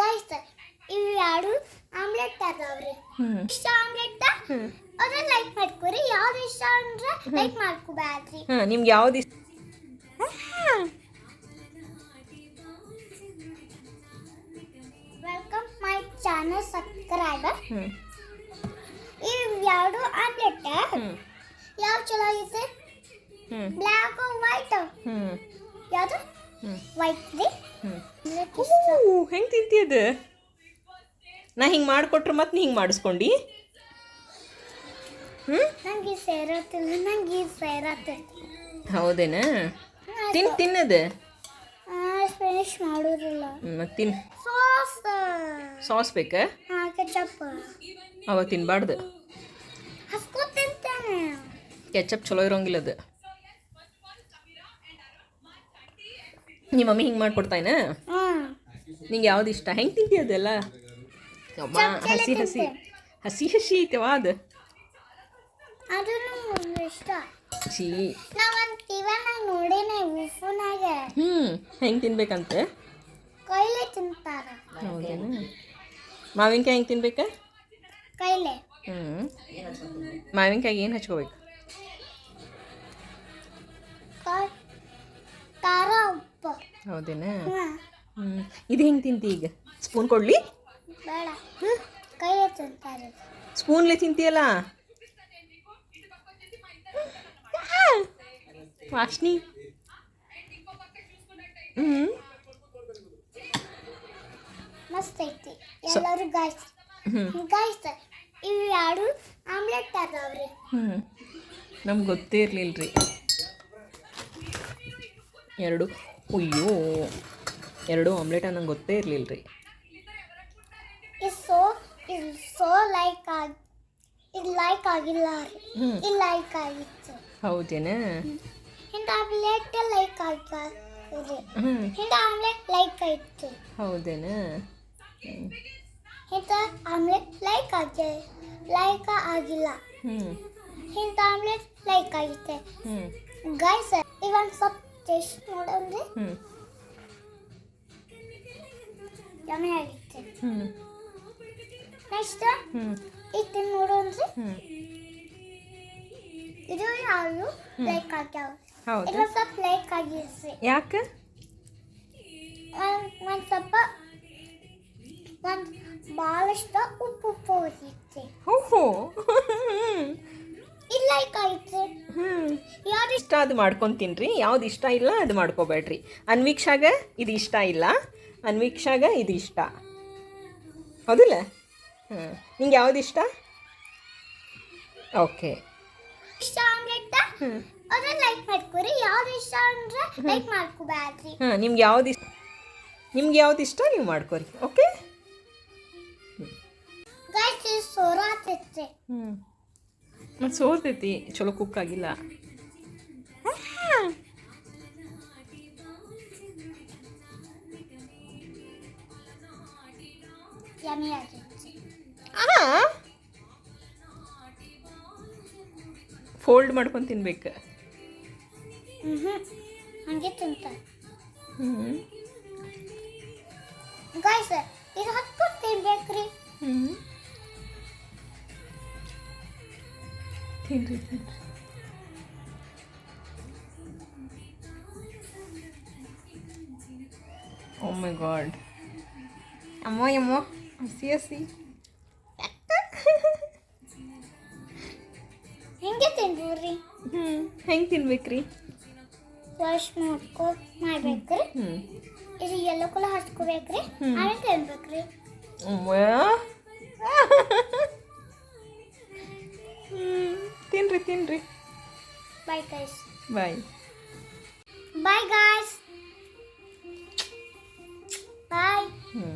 Guys ಇವು ಎರಡು omelette ಹ್ಞೂ ಇಷ್ಟ ಆಮ್ಲೆಟ್ ಅದ್ರ ಲೈಕ್ ಮಾಡ್ಕೊರಿ. ಯಾವ್ದು ಇಷ್ಟ ಅಂದ್ರೆ ಲೈಕ್ ಮಾಡ್ಕೋಬ್ಯಾಡ್ರಿ ಹಾಂ ನಿಮ್ಗೆ ಯಾವ್ದು ಇಷ್ಟ? ವೆಲ್ಕಮ್ ಮೈ ಚಾನಲ್ ಸಬ್ಸ್ಕ್ರೈಬರ್ ಇವು ಎರಡು ಆಮ್ಲೆಟ್ ಯಾವ ಚಲೋ ಐತೆ? ಬ್ಲ್ಯಾಕ್ ವೈಟ್ ಯಾವುದು? ವೈಟ್ ರೀ? ಹೆಂಗೆ ತಿಂತೀಯದ ನಾ ಹಿಂಗೆ ಮಾಡಿಕೊಟ್ರೆ ಮತ್ತೆ ನೀ ಹಿಂಗೆ ಮಾಡಿಸ್ಕೊಂಡು. ಹ್ಞೂ ನಂಗೆ ಸೇರತ್ತಿಲ್ಲ ನಂಗೆ ಹೌದೇನ? ತಿನ್ ತಿನ್ನದು ಫಿನಿಶ್ ಮಾಡೋದಿಲ್ಲ ಮತ್ತೆ ತಿನ್. ಸಾಸ್ ಸಾಸ್ ಬೇಕಾ? ಹಾ ಕೆಚಪ್ ಅವಾಗ ತಿನ್ಬಾರ್ದು. ಹಸ್ಕೊ ತಿಂತೇನೆ. ಕೆಚಪ್ ಚಲೋ ಇರೋಂಗಿಲ್ಲ ಅದು. ನಿಮ್ಮ ಮಮ್ಮಿ ಹಿಂಗೆ ಮಾಡ್ಕೊಡ್ತಾಯಿನ? ನಿಂಗೆ ಯಾವ್ದು ಇಷ್ಟ? ಹೆಂಗೆ ತಿಂತಿ ಅದೆಲ್ಲ? ಅಮ್ಮ. ಹಸಿ ಹಸಿ. ಹಸಿ ಹಸಿ ಐತೆವಾ ಅದು. ಛೀ. ಹ್ಞೂ ಹೆಂಗೆ ತಿನ್ಬೇಕಂತ? ಕೈಲೇ ತಿಂತಾರ. ಹೌದೇನು? ಮಾವಿನಕಾಯಿ ಹೆಂಗೆ ತಿನ್ಬೇಕಾ? ಕೈಲೇ ಹ್ಞೂ ಮಾವಿನಕಾಯಿ ಏನು ಹಚ್ಕೋಬೇಕು? ಕೈ ಖಾರ ಉಪ್ಪು. ಹೌದೇನಾ? ಹ್ಮ್ ಹ್ಞೂ ಇದು ಹೆಂಗೆ ತಿಂತಿ ಈಗ? ಸ್ಪೂನ್ ಕೊಡಲಿ? ಬೇಡ. ಕೈಲೇ ತಿಂತಾರೆ ಸ್ಪೂನ್ಲೆ ತಿಂತೀಯಲ್ಲ? ವಾಷ್ಣಿ ಹ್ಞೂ ಮಸ್ತ್ ಐತಿ. ಎಲ್ಲರೂ ಗಾಯ್ಸ್ ಹ್ಞೂ ಗಾಯ್ಸ್ ಇವು ಯಾರು? ಆಮ್ಲೆಟ್ ಅದಾವ್ರಿ ಹ್ಞೂ ನಮ್ಗೆ ಗೊತ್ತೇ ಇರಲಿಲ್ಲ ರೀ ಎರಡು. ಅಯ್ಯೋ. ಎರಡು ಆಮ್ಲೆಟ್ ನಂಗೆ ಗೊತ್ತೇ ಇರಲಿಲ್ಲ ರೀ ಇದು ಸೋ ಇದು ಸೋ ಲೈಕ್ ಆಗಿ ಇದು ಲೈಕ್ ಆಗಿಲ್ಲ ರೀ. ಇದು ಲೈಕ್ ಆಗಿತ್ತು. ಹೌದೇನಾ? ಇಂಥ ಆಮ್ಲೆಟ್ ಲೈಕ್ ಆಗಿ ರೀ. ಹ್ಞೂ ಹಿಂದ ಆಮ್ಲೆಟ್ ಲೈಕ್ ಆಯ್ತು ಹೌದೇನಾ? ಇಂಥ ಆಮ್ಲೆಟ್ ಲೈಕ್ ಆಗಿ ಲೈಕ್ ಆಗಿಲ್ಲ. ಹಿಂದ ಆಮ್ಲೆಟ್ ಲೈಕ್ ಹ್ಞೂ ಗೈಸ್ ಇವನ್ ಸ್ವಲ್ಪ ಟೇಸ್ಟ್ ನೋಡಂದ್ರೆ ಆಗಿತ್ತೆ. ಹ್ಞೂ ನೆಕ್ಸ್ಟ್ ಹ್ಞೂ ಇದು ನೋಡಂದ್ರೆ ಹ್ಞೂ ಇದು ಯಾರು ಲೈಕ್ ಆಗ್ಯಾವ ಹೌದು. ಇದು ಸ್ವಲ್ಪ ಲೈಕ್ ಆಗಿರ್ಸಿ ಯಾಕೆ? ಒಂದು ಸ್ವಲ್ಪ ಒಂದು ಭಾಳಷ್ಟು ಉಪ್ಪು ಉಪ್ಪು ಹೋಗಿತ್ತು ಓಹೋ. ಇಲ್ಲ ಲೈಕ್ ಆಯ್ತು. ಹ್ಞೂ ಯಾವ್ದು ಇಷ್ಟ ಅದು ಮಾಡ್ಕೊತೀನಿ ತಿನ್ರಿ. ಯಾವ್ದು ಇಷ್ಟ ಇಲ್ಲ ಅದು ಮಾಡ್ಕೋಬೇಡ್ರಿ. ಅನ್ವೀಕ್ಷಾಗ ಇದು ಇಷ್ಟ ಇಲ್ಲ. ಅನ್ವೀಕ್ಷಾಗ ಇದು ಇಷ್ಟ ಹೌದಿಲ್ಲ? ಹ್ಞೂ ನಿಂಗೆ ಯಾವ್ದು ಇಷ್ಟ? ಓಕೆ. ಇಷ್ಟ ಹ್ಞೂ ಅದನ್ನ ಲೈಕ್ ಮಾಡ್ಕೊರಿ. ಯಾವ್ದು ಇಷ್ಟ ಅಂದ್ರೆ ಲೈಕ್ ಮಾಡ್ಕೋಬ್ಯಾಡ್ರಿ ಹಾಂ ನಿಮ್ಗೆ ಯಾವ್ದು ಇಷ್ಟ? ನಿಮ್ಗೆ ಯಾವ್ದು ಇಷ್ಟ ನೀವು ಮಾಡ್ಕೊರಿ ಓಕೆ? ಗೈಸ್ ಇದು ಸೋರಾತೈತೆ ಹ್ಞೂ ಮತ್ತು ಸೋರ್ತೈತಿ. ಚಲೋ ಕುಕ್ ಆಗಿಲ್ಲ. ಫೋಲ್ಡ್ ಮಾಡ್ಕೊಂಡು ತಿನ್ಬೇಕು. ಹಂಗೆ ತಿಂತಾ. ಗೈಸ್ ಇದು ಹತ್ಕೊಂಡು ತಿನ್ಬೇಕ್ರಿ. ತಿನ್ರಿ ತಿನ್ರಿ. ಓ ಮೈ ಗಾಡ್ ಅಮ್ಮ ಅಮ್ಮ ಹಸಿ ಹಸಿ ಹೆಂಗೆ ತಿನ್ಬೋದ್ರಿ ಹ್ಞೂ ಹೆಂಗೆ ತಿನ್ಬೇಕ್ರಿ ವಾಶ್ ಮಾಡ್ಕೊ ಮಾಡ್ಬೇಕ್ರಿ? ಹ್ಞೂ ಇದು ಎಲ್ಲೋ ಕಲರ್ ಹಚ್ಕೋಬೇಕ್ರಿ? ಹ್ಮ್. ಆಮೇಲೆ ತಿನ್ಬೇಕ್ರಿ. ಹ್ಞೂ ತಿನ್ರಿ ತಿನ್ರಿ. Bye guys bye bye guys ಬಾಯ್ ಹ್ಞೂ